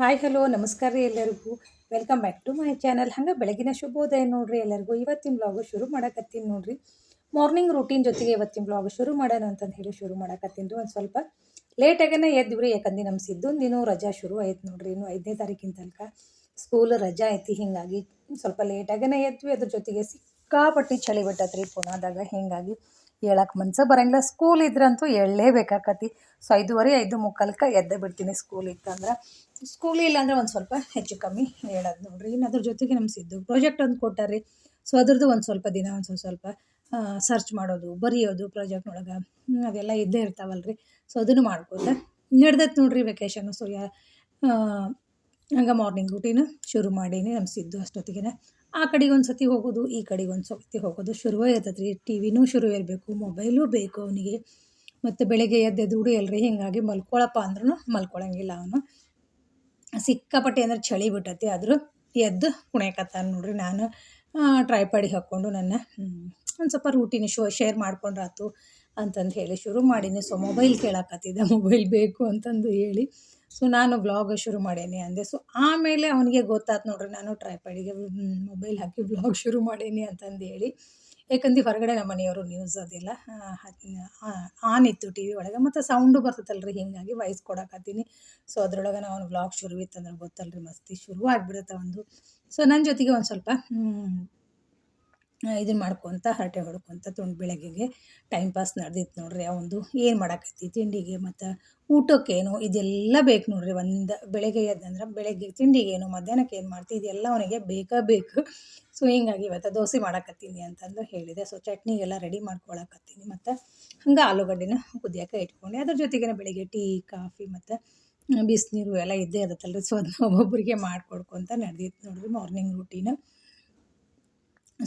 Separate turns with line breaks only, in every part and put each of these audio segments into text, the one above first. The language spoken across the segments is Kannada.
ಹಾಯ್, ಹಲೋ, ನಮಸ್ಕಾರ ರೀ ಎಲ್ಲರಿಗೂ. Welcome back to my channel ಹಂಗೆ ಬೆಳಗಿನ ಶುಭೋದಯ ನೋಡ್ರಿ ಎಲ್ಲರಿಗೂ. ಇವತ್ತಿನ ಬ್ಲಾಗ್ ಶುರು ಮಾಡಕತ್ತೀನಿ ನೋಡ್ರಿ. ಮಾರ್ನಿಂಗ್ ರೂಟೀನ್ ಜೊತೆಗೆ ಇವತ್ತಿನ ಬ್ಲಾಗ್ ಶುರು ಮಾಡೋಣ ಅಂತಂದು ಹೇಳಿ ಶುರು ಮಾಡಕತ್ತೀನಿ ಒಂದು ಸ್ವಲ್ಪ ಲೇಟಾಗನೇ ಎದ್ವಿ ರೀ ಯಾಕಂದ್ರೆ ನಮ್ಮ ಸಿದ್ದೊಂದು ದಿನ ರಜಾ ಶುರು ಆಯ್ತು ನೋಡ್ರಿ. ಇನ್ನು ಐದನೇ ತಾರೀಕಿನ ತನಕ ಸ್ಕೂಲ್ ರಜಾ ಐತಿ, ಹೀಗಾಗಿ ಸ್ವಲ್ಪ ಲೇಟಾಗನೇ ಎದ್ವಿ ಅದ್ರ ಜೊತೆಗೆ ಸಿಕ್ಕಾಪಟ್ಟಿ ಚಳಿ ಬಿಟ್ಟತ್ರಿ ಪುನಾದಾಗ. ಹೀಗಾಗಿ ಹೇಳಕ್ಕೆ ಮನ್ಸ ಬರಂಗಿಲ್ಲ. ಸ್ಕೂಲ್ ಇದ್ರಂತೂ ಹೇಳಲೇಬೇಕಾಕತಿ ಸೊ ಐದುವರೆ, ಐದು ಮುಕ್ಕಾಲ್ಕ ಎದ್ದೆ ಬಿಡ್ತೀನಿ ಸ್ಕೂಲ್ ಇತ್ತಂದ್ರೆ. ಸ್ಕೂಲ್ ಇಲ್ಲ ಅಂದ್ರೆ ಒಂದು ಸ್ವಲ್ಪ ಹೆಚ್ಚು ಕಮ್ಮಿ ಹೇಳೋದು ನೋಡ್ರಿ. ಇನ್ನು ಅದ್ರ ಜೊತೆಗೆ ನಮ್ಮ ಸಿದ್ದು ಪ್ರಾಜೆಕ್ಟ್ ಒಂದು ಕೊಟ್ಟಾರಿ ಸೊ ಅದ್ರದ್ದು ಒಂದು ಸ್ವಲ್ಪ ದಿನ, ಒಂದು ಸ್ವಲ್ಪ ಸ್ವಲ್ಪ ಸರ್ಚ್ ಮಾಡೋದು, ಬರೆಯೋದು ಪ್ರಾಜೆಕ್ಟ್ನೊಳಗೆ ಅದೆಲ್ಲ ಇದ್ದೇ ಇರ್ತಾವಲ್ರಿ. ಸೊ ಅದನ್ನು ಮಾಡ್ಕೋತ ನಡ್ದೈತೆ ನೋಡ್ರಿ ವೆಕೇಶನ್ನು ಸೊ ಯಾ ಹಂಗೆ ಮಾರ್ನಿಂಗ್ ರೂಟೀನು ಶುರು ಮಾಡೀನಿ ನಮ್ಮ ಸಿದ್ದು ಅಷ್ಟೊತ್ತಿಗೆ ಆ ಕಡೆಗೆ ಒಂದು ಸತಿ ಹೋಗೋದು, ಈ ಕಡೆಗೆ ಒಂದು ಸತಿ ಹೋಗೋದು. ಶುರುವೇ ಇರ್ತೈತೆ ರೀ ಟಿ ವಿನೂ ಶುರು ಇರಬೇಕು ಮೊಬೈಲೂ ಬೇಕು ಅವನಿಗೆ. ಮತ್ತು ಬೆಳಗ್ಗೆ ಎದ್ದು ಎದ್ದು ಎಲ್ಲರಿ ಹೀಗಾಗಿ ಮಲ್ಕೊಳಪ್ಪ ಅಂದ್ರೂ ಮಲ್ಕೊಳಂಗಿಲ್ಲ ಅವನು. ಸಿಕ್ಕಾಪಟ್ಟೆ ಅಂದ್ರೆ ಚಳಿ ಬಿಟ್ಟತಿ, ಆದರೂ ಎದ್ದು ಕುಣಿಯಕತ್ತಾನ ನೋಡ್ರಿ ನಾನು. ಟ್ರೈಪಾಡಿಗೆ ಹಾಕ್ಕೊಂಡು ನನ್ನ ಒಂದು ಸ್ವಲ್ಪ ರೂಟೀನ್ ಶೋ ಶೇರ್ ಮಾಡ್ಕೊಂಡ್ರಾತು ಅಂತಂದು ಹೇಳಿ ಶುರು ಮಾಡೀನಿ. ಸೊ ಮೊಬೈಲ್ ಕೇಳಕತ್ತಿದ್ದೆ ಮೊಬೈಲ್ ಬೇಕು ಅಂತಂದು ಹೇಳಿ. ಸೊ ನಾನು ವ್ಲಾಗ್ ಶುರು ಮಾಡೇನಿ ಅಂದೆ. ಸೊ ಆಮೇಲೆ ಅವನಿಗೆ ಗೊತ್ತಾಯ್ತು ನೋಡ್ರಿ, ನಾನು ಟ್ರೈಪಾಡಿಗೆ ಮೊಬೈಲ್ ಹಾಕಿ ವ್ಲಾಗ್ ಶುರು ಮಾಡೇನಿ ಅಂತಂದು ಹೇಳಿ. ಯಾಕಂದ್ರೆ ಹೊರಗಡೆ ನಮ್ಮ ಮನೆಯವರು ನ್ಯೂಸ್ ಅದೆಲ್ಲ. ಆನ್ ಇತ್ತು ಟಿ ವಿ ಒಳಗೆ, ಮತ್ತು ಸೌಂಡು ಬರ್ತೈತಲ್ಲ ರೀ ಹೀಗಾಗಿ ವಾಯ್ಸ್ ಕೊಡಕತ್ತೀನಿ. ಸೊ ಅದ್ರೊಳಗೆ ನಾವು ವ್ಲಾಗ್ ಶುರು ಇತ್ತಂದ್ರೆ ಗೊತ್ತಲ್ಲ ರೀ ಮಸ್ತಿ ಶುರು ಆಗಿಬಿಡುತ್ತೆ ಒಂದು. ಸೊ ನನ್ನ ಜೊತೆಗೆ ಒಂದು ಸ್ವಲ್ಪ ಇದನ್ನು ಮಾಡ್ಕೊತ ಹರಟೆ ಹೊಡ್ಕೊತ ತುಂಡು ಬೆಳಗ್ಗೆಗೆ ಟೈಮ್ ಪಾಸ್ ನಡೆದಿತ್ತು ನೋಡ್ರಿ. ಒಂದು ಏನು ಮಾಡಾಕತ್ತಿ? ತಿಂಡಿಗೆ ಮತ್ತು ಊಟಕ್ಕೇನು? ಇದೆಲ್ಲ ಬೇಕು ನೋಡ್ರಿ. ಒಂದು ಬೆಳಗ್ಗೆ ಎದ್ದಂದ್ರೆ ಬೆಳಗ್ಗೆ ತಿಂಡಿಗೇನು, ಮಧ್ಯಾಹ್ನಕ್ಕೆ ಏನು ಮಾಡ್ತೀವಿ ಇದೆಲ್ಲ ಅವನಿಗೆ ಬೇಕಾ ಬೇಕು. ಸೊ ಹಿಂಗಾಗಿ ಇವತ್ತು ದೋಸೆ ಮಾಡಾಕತ್ತೀನಿ ಅಂತಂದು ಹೇಳಿದೆ. ಸೊ ಚಟ್ನಿಗೆಲ್ಲ ರೆಡಿ ಮಾಡ್ಕೊಳಕತ್ತೀನಿ. ಮತ್ತು ಹಂಗೆ ಆಲೂಗಡ್ಡೆನ ಕುದಿಯೋಕೆ ಇಟ್ಕೊಂಡೆ. ಅದ್ರ ಜೊತೆಗೇನೆ ಬೆಳಿಗ್ಗೆ ಟೀ, ಕಾಫಿ ಮತ್ತು ಬಿಸಿನೀರು ಎಲ್ಲ ಇದ್ದೇ ಇರುತ್ತಲ್ಲ ರೀ ಸೊ ಅದನ್ನ ಒಬ್ಬೊಬ್ಬರಿಗೆ ಮಾಡಿಕೊಡ್ಕೊತ ನಡೆದಿತ್ತು ನೋಡ್ರಿ. ಮಾರ್ನಿಂಗ್ ರೂಟೀನು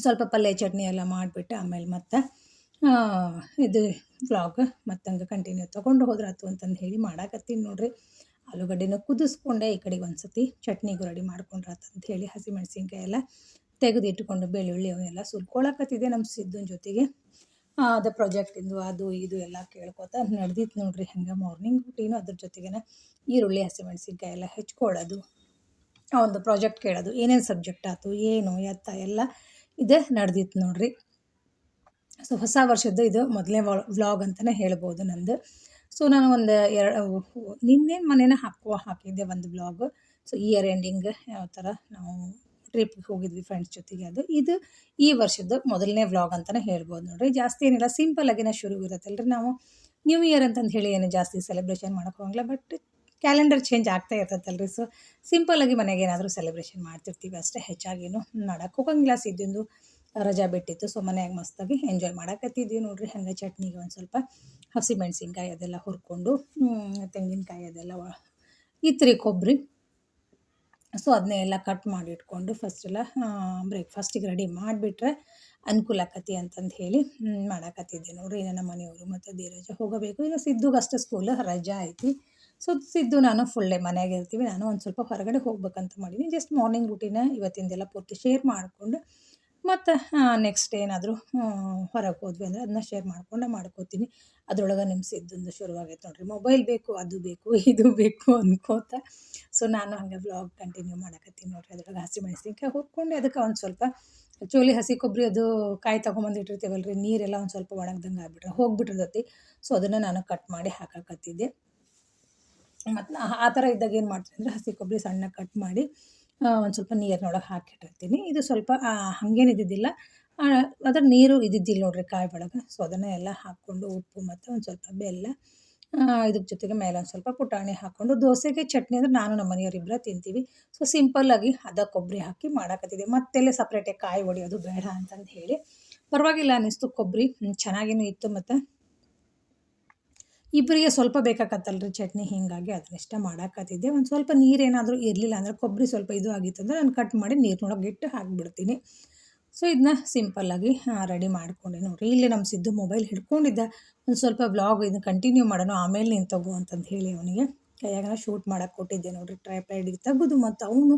ಸ್ವಲ್ಪ ಪಲ್ಯ ಚಟ್ನಿ ಎಲ್ಲ ಮಾಡಿಬಿಟ್ಟು ಆಮೇಲೆ ಮತ್ತೆ ಇದು ವ್ಲಾಗ್ ಮತ್ತಂಗೆ ಕಂಟಿನ್ಯೂ ತೊಗೊಂಡು ಹೋದ್ರಾತು ಅಂತಂದು ಹೇಳಿ ಮಾಡಾಕತ್ತೀನಿ ನೋಡ್ರಿ. ಆಲೂಗಡ್ಡೆನ ಕುದಿಸ್ಕೊಂಡೆ, ಈ ಕಡೆಗೆ ಒಂದು ಸತಿ ಚಟ್ನಿಗೂ ರೆಡಿ ಮಾಡ್ಕೊಂಡ್ರೆ ಅಂತ ಹೇಳಿ ಹಸಿಮೆಣಸಿನ್ಕಾಯಿ ಎಲ್ಲ ತೆಗೆದಿಟ್ಟುಕೊಂಡು ಬೆಳ್ಳುಳ್ಳಿ ಅವನ್ನೆಲ್ಲ ಸುಲ್ಕೊಳಕತ್ತಿದೆ ನಮ್ಮ ಸಿದ್ದನ ಜೊತೆಗೆ. ಅದು ಪ್ರಾಜೆಕ್ಟಿಂದು ಅದು ಇದು ಎಲ್ಲ ಕೇಳ್ಕೊತ ನಡೆದಿತ್ತು ನೋಡ್ರಿ ಹಂಗೆ ಮಾರ್ನಿಂಗ್ ರೂಟೀನು ಅದ್ರ ಜೊತೆಗೆ ಈರುಳ್ಳಿ ಹಸಿಮೆಣಸಿನ್ಕಾಯಿ ಎಲ್ಲ ಹೆಚ್ಕೊಳ್ಳೋದು ಆ ಒಂದು ಪ್ರಾಜೆಕ್ಟ್ ಕೇಳೋದು, ಏನೇನು ಸಬ್ಜೆಕ್ಟ್ ಆಯ್ತು ಏನು, ಎತ್ತ, ಎಲ್ಲ ಇದೇ ನಡೆದಿತ್ತು ನೋಡ್ರಿ. ಸೊ ಹೊಸ ವರ್ಷದ್ದು ಇದು ಮೊದಲನೇ ವ್ಲಾಗ್ ಅಂತಲೇ ಹೇಳ್ಬೋದು ನಂದು. ಸೊ ನಾನು ಒಂದು ಎರಡು ನಿನ್ನೆ ಮನೇನ ಹಾಕುವ ಹಾಕಿದ್ದೆ ಒಂದು ವ್ಲಾಗ್. ಸೊ ಇಯರ್ ಎಂಡಿಂಗ್ ಯಾವ ಥರ ನಾವು ಟ್ರಿಪ್ಗೆ ಹೋಗಿದ್ವಿ ಫ್ರೆಂಡ್ಸ್ ಜೊತೆಗೆ ಅದು. ಇದು ಈ ವರ್ಷದ್ದು ಮೊದಲನೇ ವ್ಲಾಗ್ ಅಂತಲೇ ಹೇಳ್ಬೋದು ನೋಡ್ರಿ. ಜಾಸ್ತಿ ಏನಿಲ್ಲ ಸಿಂಪಲ್ ಆಗಿನ ಶುರು ಇರುತ್ತಲ್ಲ ರೀ ನಾವು. ನ್ಯೂ ಇಯರ್ ಅಂತಂದು ಹೇಳಿ ಏನು ಜಾಸ್ತಿ ಸೆಲೆಬ್ರೇಷನ್ ಮಾಡೋಕೆ ಹೋಗಲ್ಲ ಬಟ್ ಕ್ಯಾಲೆಂಡರ್ ಚೇಂಜ್ ಆಗ್ತಾ ಇರ್ತೈತಲ್ಲ ರೀ ಸೊ ಸಿಂಪಲ್ಲಾಗಿ ಮನೆಗೆ ಏನಾದರೂ ಸೆಲೆಬ್ರೇಷನ್ ಮಾಡ್ತಿರ್ತೀವಿ ಅಷ್ಟೇ. ಹೆಚ್ಚಾಗೇನು ಮಾಡೋಕೆ ಹೋಗಂಗಿಲ್ಲ. ಸಿದ್ದಿಂದು ರಜಾ ಬಿಟ್ಟಿತ್ತು. ಸೊ ಮನೆಯಾಗ ಮಸ್ತಾಗಿ ಎಂಜಾಯ್ ಮಾಡಕತ್ತಿದ್ವಿ ನೋಡಿರಿ. ಹಂಗೆ ಚಟ್ನಿಗೆ ಒಂದು ಸ್ವಲ್ಪ ಹಸಿ ಮೆಣಸಿನ್ಕಾಯಿ ಅದೆಲ್ಲ ಹುರ್ಕೊಂಡು ತೆಂಗಿನಕಾಯಿ ಅದೆಲ್ಲ ಇತ್ರಿ ಕೊಬ್ಬರಿ ಸೊ ಅದನ್ನೇ ಎಲ್ಲ ಕಟ್ ಮಾಡಿ ಇಟ್ಕೊಂಡು ಫಸ್ಟೆಲ್ಲ ಬ್ರೇಕ್ಫಾಸ್ಟಿಗೆ ರೆಡಿ ಮಾಡಿಬಿಟ್ರೆ ಅನುಕೂಲ ಆಕತಿ ಅಂತಂದು ಹೇಳಿ ಮಾಡಾಕತ್ತಿದ್ದೆ ನೋಡ್ರಿ. ನಮ್ಮ ಮನೆಯವರು ಮತ್ತು ಧೀರಜ ಹೋಗಬೇಕು. ಈಗ ಸಿದ್ದುಗಷ್ಟೇ ಸ್ಕೂಲ್ ರಜಾ ಐತಿ. ಸೊ ಸಿದ್ದು ನಾನು ಫುಲ್ ಡೇ ಮನೆಯಾಗೆ ಇರ್ತೀವಿ. ನಾನು ಒಂದು ಸ್ವಲ್ಪ ಹೊರಗಡೆ ಹೋಗ್ಬೇಕಂತ ಮಾಡೀನಿ ಜಸ್ಟ್ ಮಾರ್ನಿಂಗ್ ರೂಟೀನ ಇವತ್ತಿಂದೆಲ್ಲ ಪೂರ್ತಿ ಶೇರ್ ಮಾಡಿಕೊಂಡು, ಮತ್ತು ನೆಕ್ಸ್ಟ್ ಏನಾದರೂ ಹೊರಗೆ ಹೋದ್ವಿ ಅಂದರೆ ಅದನ್ನ ಶೇರ್ ಮಾಡ್ಕೊಂಡು ಮಾಡ್ಕೋತೀನಿ. ಅದ್ರೊಳಗೆ ನಿಮ್ಮ ಸಿದ್ದೊಂದು ಶುರುವಾಗೈತೆ ನೋಡಿರಿ. ಮೊಬೈಲ್ ಬೇಕು, ಅದು ಬೇಕು, ಇದು ಬೇಕು ಅನ್ಕೋತ. ಸೊ ನಾನು ಹಂಗೆ ವ್ಲಾಗ್ ಕಂಟಿನ್ಯೂ ಮಾಡಕತ್ತೀನಿ ನೋಡಿರಿ. ಅದ್ರೊಳಗೆ ಹಸಿಮೆಣ್ಸಿನ್ಕಾಯಿ ಹುರ್ಕೊಂಡು. ಅದಕ್ಕೆ ಒಂದು ಸ್ವಲ್ಪ ಆ್ಯಕ್ಚುಲಿ ಹಸಿ ಕೊಬ್ಬರಿ ಅದು ಕಾಯಿ ತೊಗೊಂಬಂದು ಇಟ್ಟಿರ್ತೀವಲ್ಲ ರೀ ನೀರೆಲ್ಲ ಒಂದು ಸ್ವಲ್ಪ ಒಣಗ್ದಂಗೆ ಆಗ್ಬಿಟ್ರೆ ಹೋಗ್ಬಿಟ್ಟಿರ್ತೈತಿ. ಸೊ ಅದನ್ನು ನಾನು ಕಟ್ ಮಾಡಿ ಹಾಕಾಕತ್ತಿದ್ದೆ. ಮತ್ತು ಆ ಥರ ಇದ್ದಾಗ ಏನು ಮಾಡ್ತೀನಿ ಅಂದರೆ ಹಸಿ ಕೊಬ್ಬರಿ ಸಣ್ಣ ಕಟ್ ಮಾಡಿ ಒಂದು ಸ್ವಲ್ಪ ನೀರಿನೊಳಗೆ ಹಾಕಿಟ್ಟಿರ್ತೀನಿ. ಇದು ಸ್ವಲ್ಪ ಹಾಗೇನು ಇದ್ದಿದ್ದಿಲ್ಲ. ಅದ್ರ ನೀರು ಇದ್ದಿದ್ದಿಲ್ಲ ನೋಡಿರಿ ಕಾಯಿ ಒಳಗೆ. ಸೊ ಅದನ್ನು ಎಲ್ಲ ಹಾಕ್ಕೊಂಡು ಉಪ್ಪು ಮತ್ತು ಒಂದು ಸ್ವಲ್ಪ ಬೆಲ್ಲ ಇದ್ರ ಜೊತೆಗೆ ಮೇಲೆ ಒಂದು ಸ್ವಲ್ಪ ಪುಟಾಣಿ ಹಾಕ್ಕೊಂಡು ದೋಸೆಗೆ ಚಟ್ನಿ ಅಂದರೆ ನಾನು ನಮ್ಮ ಮನೆಯವರಿಬ್ಬರ ತಿಂತೀವಿ. ಸೊ ಸಿಂಪಲ್ಲಾಗಿ ಅದ ಕೊಬ್ಬರಿ ಹಾಕಿ ಮಾಡಾಕತ್ತಿದ್ದೆ ಮತ್ತೆಲ್ಲ ಸಪ್ರೇಟಾಗಿ ಕಾಯಿ ಒಡೆಯೋದು ಬೇಡ ಅಂತಂದು ಹೇಳಿ. ಪರವಾಗಿಲ್ಲ ಅನ್ನಿಸ್ತು ಕೊಬ್ಬರಿ. ಚೆನ್ನಾಗೇನು ಇತ್ತು ಮತ್ತು. ಇಬ್ಬರಿಗೆ ಸ್ವಲ್ಪ ಬೇಕಾಗತ್ತಲ್ಲ ರೀ ಚಟ್ನಿ, ಹೀಗಾಗಿ ಅದನ್ನಿಷ್ಟ ಮಾಡಾಕತ್ತಿದ್ದೆ. ಒಂದು ಸ್ವಲ್ಪ ನೀರೇನಾದರೂ ಇರಲಿಲ್ಲ ಅಂದರೆ ಕೊಬ್ಬರಿ ಸ್ವಲ್ಪ ಇದು ಆಗಿತ್ತು ಅಂದರೆ ನಾನು ಕಟ್ ಮಾಡಿ ನೀರಿನೊಳಗೆ ಇಟ್ಟು ಹಾಕಿಬಿಡ್ತೀನಿ. ಸೊ ಇದನ್ನ ಸಿಂಪಲ್ಲಾಗಿ ರೆಡಿ ಮಾಡ್ಕೊಂಡೆ ನೋಡಿರಿ. ಇಲ್ಲಿ ನಮ್ಮ ಸಿದ್ದು ಮೊಬೈಲ್ ಹಿಡ್ಕೊಂಡಿದ್ದ. ಒಂದು ಸ್ವಲ್ಪ ಬ್ಲಾಗ್ ಇದನ್ನ ಕಂಟಿನ್ಯೂ ಮಾಡೋಣ, ಆಮೇಲೆ ನೀನು ತಗೋ ಅಂತಂದು ಹೇಳಿ ಅವನಿಗೆ. ಕೈಯಾಗ ಶೂಟ್ ಮಾಡೋಕೆ ಕೊಟ್ಟಿದ್ದೆ ನೋಡಿರಿ. ಟ್ರೈಪ್ಯಾಡಿಗೆ ತೆಗೆದು ಮತ್ತು ಅವನು,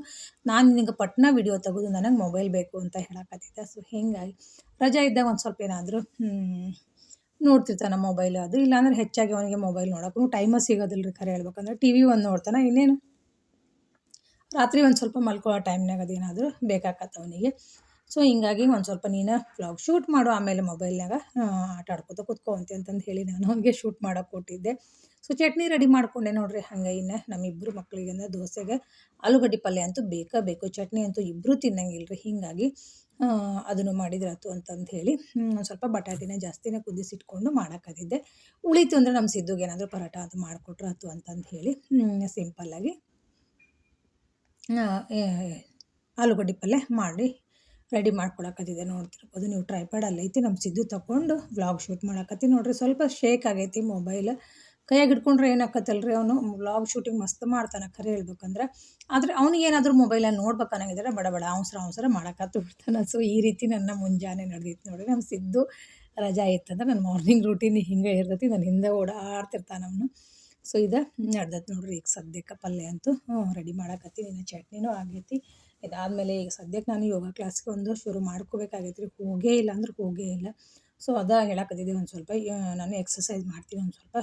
ನಾನು ನಿನಗೆ ಪಟ್ನ ವಿಡಿಯೋ ತೆಗೆದು, ನನಗೆ ಮೊಬೈಲ್ ಬೇಕು ಅಂತ ಹೇಳಕತ್ತಿದ್ದೆ. ಸೊ ಹೀಗಾಗಿ ರಜಾ ಇದ್ದಾಗ ಒಂದು ಸ್ವಲ್ಪ ಏನಾದರೂ ನೋಡ್ತಿರ್ತಾನೆ ಮೊಬೈಲ್ ಅದು. ಇಲ್ಲಾಂದ್ರೆ ಹೆಚ್ಚಾಗಿ ಅವನಿಗೆ ಮೊಬೈಲ್ ನೋಡೋಕ್ಕೂ ಟೈಮ ಸಿಗೋದಿಲ್ಲ ರೀ ಖರೆ ಹೇಳ್ಬೇಕಂದ್ರೆ ಟಿ ವಿ ಒಂದು ನೋಡ್ತಾನೆ, ಇನ್ನೇನು? ರಾತ್ರಿ ಒಂದು ಸ್ವಲ್ಪ ಮಲ್ಕೊಳ್ಳೋ ಟೈಮ್ನಾಗ ಅದೇನಾದರೂ ಬೇಕಾಗತ್ತೆ ಅವನಿಗೆ. ಸೊ ಹಿಂಗಾಗಿ ಒಂದು ಸ್ವಲ್ಪ ನೀನು ವ್ಲಾಗ್ ಶೂಟ್ ಮಾಡು, ಆಮೇಲೆ ಮೊಬೈಲ್ನಾಗ ಆಟ ಆಡ್ಕೊತ ಅಂತ ಅಂತಂದು ಹೇಳಿ ನಾನು ಅವನಿಗೆ ಶೂಟ್ ಮಾಡೋಕೆ ಕೊಟ್ಟಿದ್ದೆ. ಸೊ ಚಟ್ನಿ ರೆಡಿ ಮಾಡಿಕೊಂಡೆ ನೋಡ್ರಿ, ಹಂಗೆ ಇನ್ನು ನಮ್ಮಿಬ್ಬರು ಮಕ್ಕಳಿಗೆ ಅಂದರೆ ದೋಸೆಗೆ ಆಲೂಗಡ್ಡೆ ಪಲ್ಯ ಅಂತೂ ಬೇಕೇ ಬೇಕು. ಚಟ್ನಿ ಅಂತೂ ಇಬ್ಬರೂ ತಿನ್ನಂಗಿಲ್ಲ ರೀ ಹೀಗಾಗಿ ಅದನ್ನು ಮಾಡಿದ್ರಾತು ಅಂತಂದು ಹೇಳಿ ಸ್ವಲ್ಪ ಬಟಾಟಿನ ಜಾಸ್ತಿನೇ ಕುದಿಸಿಟ್ಕೊಂಡು ಮಾಡೋಕ್ಕದಿದ್ದೆ. ಉಳಿತು ಅಂದರೆ ನಮ್ಮ ಸಿದ್ದುಗೆ ಏನಾದರೂ ಪರೋಟ ಅದು ಮಾಡಿಕೊಟ್ರಾತು ಅಂತಂದು ಹೇಳಿ ಸಿಂಪಲ್ಲಾಗಿ ಆಲೂಗಡ್ಡೆ ಪಲ್ಯ ಮಾಡಿ ರೆಡಿ ಮಾಡ್ಕೊಳಕತ್ತಿದೆ ನೋಡ್ತಿರ್ಬೋದು ನೀವು ಟ್ರೈಪ್ಯಾಡ್ ಅಲ್ಲೈತಿ ನಮ್ಮ ಸಿದ್ದು ತಗೊಂಡು ವ್ಲಾಗ್ ಶೂಟ್ ಮಾಡಕತ್ತಿ. ನೋಡ್ರಿ ಸ್ವಲ್ಪ ಶೇಕ್ ಆಗೈತಿ ಮೊಬೈಲ್ ಕೈಯಾಗ ಹಿಡ್ಕೊಂಡ್ರೆ ಏನಾಕತ್ತಲ್ರಿ ಅವನು? ವ್ಲಾಗ್ ಶೂಟಿಂಗ್ ಮಸ್ತ್ ಮಾಡ್ತಾನೆ ಖರೆ ಹೇಳ್ಬೇಕಂದ್ರೆ. ಆದರೆ ಅವ್ನಿಗೆ ಏನಾದರೂ ಮೊಬೈಲಲ್ಲಿ ನೋಡ್ಬೇಕು ಅನ್ನಂಗಿದ್ರೆ ಬಡ ಬಡ ಅವಸರ ಅವಸರ ಮಾಡಕತ್ತು ಬಿಡ್ತಾನೆ. ಸೊ ಈ ರೀತಿ ನನ್ನ ಮುಂಜಾನೆ ನಡೆದಿತ್ತು ನೋಡಿ ನಮ್ಮ ಸಿದ್ದು ರಜಾ ಇತ್ತಂದ್ರೆ ನನ್ನ ಮಾರ್ನಿಂಗ್ ರೂಟೀನ್ ಹಿಂಗೆ ಇರ್ತೈತಿ, ನಾನು ಹಿಂದೆ ಓಡಾಡ್ತಿರ್ತಾನೆ ಅವನು. ಸೊ ಇದು ನಡ್ದೈತೆ ನೋಡ್ರಿ. ಈಗ ಸದ್ಯಕ್ಕೆ ಪಲ್ಯ ಅಂತೂ ರೆಡಿ ಮಾಡಕತ್ತೀನಿ. ಇನ್ನು ಚಟ್ನಿನೂ ಆಗೈತಿ. ಇದಾದಮೇಲೆ ಈಗ ಸದ್ಯಕ್ಕೆ ನಾನು ಯೋಗ ಕ್ಲಾಸ್ಗೆ ಒಂದು ಶುರು ಮಾಡ್ಕೋಬೇಕಾಗೈತೆ ರೀ ಹೋಗೇ ಇಲ್ಲ ಅಂದ್ರೆ ಹೋಗೇ ಇಲ್ಲ. ಸೊ ಅದ ಹೇಳಕತ್ತಿದ್ದೆ ಒಂದು ಸ್ವಲ್ಪ ನಾನು ಎಕ್ಸಸೈಸ್ ಮಾಡ್ತೀನಿ ಒಂದು ಸ್ವಲ್ಪ.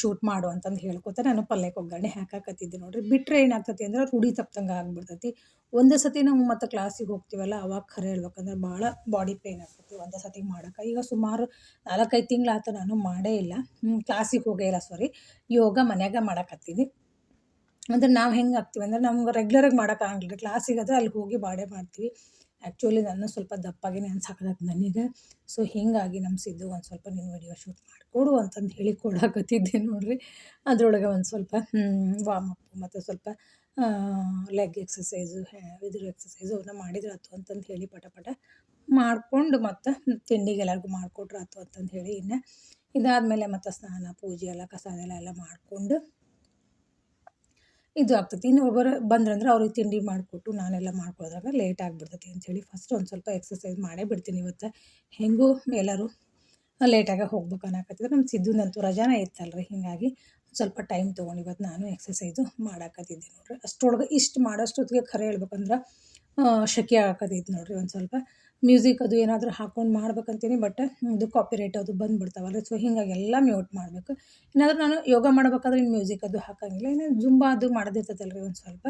ಶೂಟ್ ಮಾಡು ಅಂತಂದು ಹೇಳ್ಕೊತ ನಾನು ಪಲ್ಯಕ್ಕೆ ಒಗ್ಗರಣೆ ಹಾಕಾಕತ್ತಿದ್ದೆ ನೋಡಿರಿ. ಬಿಟ್ಟರೆ ಏನಾಗ್ತತಿ ಅಂದ್ರೆ ರೂಢಿ ತಪ್ಪದಂಗೆ ಆಗ್ಬಿಡ್ತೈತಿ. ಒಂದೇ ಸತಿ ನಾವು ಮತ್ತೆ ಕ್ಲಾಸಿಗೆ ಹೋಗ್ತೀವಲ್ಲ, ಅವಾಗ ಖರೆ ಹೇಳ್ಬೇಕಂದ್ರೆ ಭಾಳ ಬಾಡಿ ಪೇಯ್ನ್ ಆಗ್ತೈತಿ ಒಂದೇ ಸತಿ ಮಾಡೋಕೆ. ಈಗ ಸುಮಾರು ನಾಲ್ಕೈದು ತಿಂಗಳು ನಾನು ಮಾಡೇ ಇಲ್ಲ. ಕ್ಲಾಸಿಗೆ ಹೋಗೇ ಇಲ್ಲ ಸಾರಿ ಯೋಗ ಮನ್ಯಾಗ ಮಾಡಕತ್ತೀನಿ ಅಂದ್ರೆ ನಾವು ಹೆಂಗೆ ಆಗ್ತೀವಿ ಅಂದ್ರೆ ನಮ್ಗೆ ರೆಗ್ಯುಲರಾಗಿ ಮಾಡೋಕ್ಕಾಗಲ್ಲ ಕ್ಲಾಸಿಗೆ ಆದರೆ ಅಲ್ಲಿ ಹೋಗಿ ಬಾಡೆ ಮಾಡ್ತೀವಿ. ಆ್ಯಕ್ಚುಲಿ ನಾನು ಸ್ವಲ್ಪ ದಪ್ಪಾಗಿನೇ ಅನ್ಸಕತ್ತೈತೆ ನನಗೆ. ಸೊ ಹೀಗಾಗಿ ನಮ್ಮ ಸಿದ್ದು ಒಂದು ಸ್ವಲ್ಪ ನೀನು ವಿಡಿಯೋ ಶೂಟ್ ಮಾಡಿಕೊಡು ಅಂತಂದು ಹೇಳಿ ಕೊಡಾಕತ್ತಿದ್ದೆ ನೋಡಿರಿ. ಅದರೊಳಗೆ ಒಂದು ಸ್ವಲ್ಪ ವಾಮ್ ಅಪ್ ಮತ್ತು ಸ್ವಲ್ಪ ಲೆಗ್ ಎಕ್ಸಸೈಸು ಇದ್ರ ಎಕ್ಸಸೈಸು ಅವನ್ನ ಮಾಡಿದ್ರೆ ಆಯ್ತು ಅಂತಂದು ಹೇಳಿ ಪಟ ಪಟ ಮಾಡಿಕೊಂಡು ಮತ್ತು ತಿಂಡಿಗೆ ಎಲ್ಲರಿಗೂ ಮಾಡಿಕೊಟ್ರೆ ಆಯ್ತು ಅಂತಂದು ಹೇಳಿ ಇನ್ನು ಇದಾದಮೇಲೆ ಮತ್ತು ಸ್ನಾನ, ಪೂಜೆ ಎಲ್ಲ ಕಸ ಎಲ್ಲ ಮಾಡಿಕೊಂಡು ಇದು ಆಗ್ತೈತಿ. ಇನ್ನು ಒಬ್ಬರು ಬಂದ್ರಂದ್ರೆ ಅವ್ರಿಗೆ ತಿಂಡಿ ಮಾಡಿಕೊಟ್ಟು ನಾನೆಲ್ಲ ಮಾಡ್ಕೋದಾಗ ಲೇಟ್ ಆಗಿಬಿಡ್ತೈತಿ ಅಂಥೇಳಿ ಫಸ್ಟ್ ಒಂದು ಸ್ವಲ್ಪ ಎಕ್ಸಸೈಸ್ ಮಾಡೇ ಬಿಡ್ತೀನಿ ಇವತ್ತು. ಹೆಂಗೂ ಎಲ್ಲರೂ ಲೇಟಾಗೆ ಹೋಗ್ಬೇಕು ಅನ್ನಕತ್ತಿದ್ರೆ. ನಮ್ಮ ಸಿದ್ದುನಂತೂ ರಜಾನೇ ಇತ್ತಲ್ರಿ, ಹೀಗಾಗಿ ಸ್ವಲ್ಪ ಟೈಮ್ ತೊಗೊಂಡು ಇವತ್ತು ನಾನು ಎಕ್ಸಸೈಸು ಮಾಡಾಕತ್ತಿದ್ದೆ ನೋಡ್ರಿ. ಅಷ್ಟರೊಳಗೆ ಇಷ್ಟು ಮಾಡೋಷ್ಟೊತ್ತಿಗೆ ಖರೆ ಹೇಳ್ಬೇಕಂದ್ರೆ ಶೆಕೆ ಆಗಕತ್ತೈತಿ ನೋಡಿರಿ ಒಂದು ಸ್ವಲ್ಪ. ಮ್ಯೂಸಿಕ್ ಅದು ಏನಾದರೂ ಹಾಕೊಂಡು ಮಾಡ್ಬೇಕಂತೀನಿ ಬಟ್ ಇದು ಕಾಪಿರೈಟ್ ಅದು ಬಂದುಬಿಡ್ತಾವಲ್ಲ ಸೊ ಹೀಗಾಗಿ ಎಲ್ಲ ಮ್ಯೂಟ್ ಮಾಡಬೇಕು. ಏನಾದರೂ ನಾನು ಯೋಗ ಮಾಡ್ಬೇಕಾದ್ರೆ ಇನ್ನು ಮ್ಯೂಸಿಕ್ ಅದು ಹಾಕೋಂಗಿಲ್ಲ. ಇನ್ನು ಜುಂಬಾ ಅದು ಮಾಡೋದಿರ್ತೈತಲ್ಲ ರೀ ಒಂದು ಸ್ವಲ್ಪ.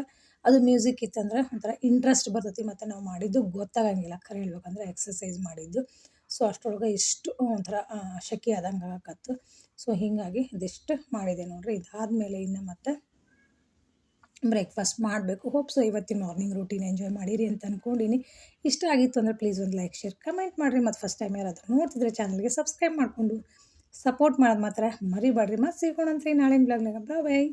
ಅದು ಮ್ಯೂಸಿಕ್ ಇತ್ತಂದ್ರೆ ಒಂಥರ ಇಂಟ್ರೆಸ್ಟ್ ಬರ್ತೈತಿ, ಮತ್ತು ನಾವು ಮಾಡಿದ್ದು ಗೊತ್ತಾಗಂಗಿಲ್ಲ. ಖರೆ ಹೇಳ್ಬೇಕಂದ್ರೆ ಎಕ್ಸಸೈಸ್ ಮಾಡಿದ್ದು. ಸೊ ಅಷ್ಟರೊಳಗೆ ಇಷ್ಟು ಒಂಥರ ಶಕಿ ಆದಂಗೆ ಆಗಕತ್ತು ಸೊ ಹೀಗಾಗಿ ಇದಿಷ್ಟು ಮಾಡಿದೆ ನೋಡಿರಿ. ಇದಾದಮೇಲೆ ಇನ್ನು ಮತ್ತೆ ಬ್ರೇಕ್ಫಾಸ್ಟ್ ಮಾಡಬೇಕು. ಹೋಪ್ಸು ಇವತ್ತಿನ ಮಾರ್ನಿಂಗ್ ರೂಟೀನ್ ಎಂಜಾಯ್ ಮಾಡಿರಿ ಅಂತ ಅಂದ್ಕೊಂಡಿನಿ ಇಷ್ಟ ಆಗಿತ್ತು ಅಂದರೆ ಪ್ಲೀಸ್ ಒಂದು ಲೈಕ್ ಶೇರ್ ಕಮೆಂಟ್ ಮಾಡಿರಿ. ಮತ್ತು ಫಸ್ಟ್ ಟೈಮ್ ಯಾರಾದರೂ ನೋಡ್ತಿದ್ರೆ ಚಾನಲ್ಗೆ ಸಬ್ಸ್ಕ್ರೈಬ್ ಮಾಡಿಕೊಂಡು ಸಪೋರ್ಟ್ ಮಾಡೋದು ಮಾತ್ರ ಮರಿಬೇಡ್ರಿ ಮತ್ತು ಸಿಗೋಣಂತ್ರಿ ನಾಳಿನ ಬ್ಲಾಗ್ನಾಗ. ಬಾಯ್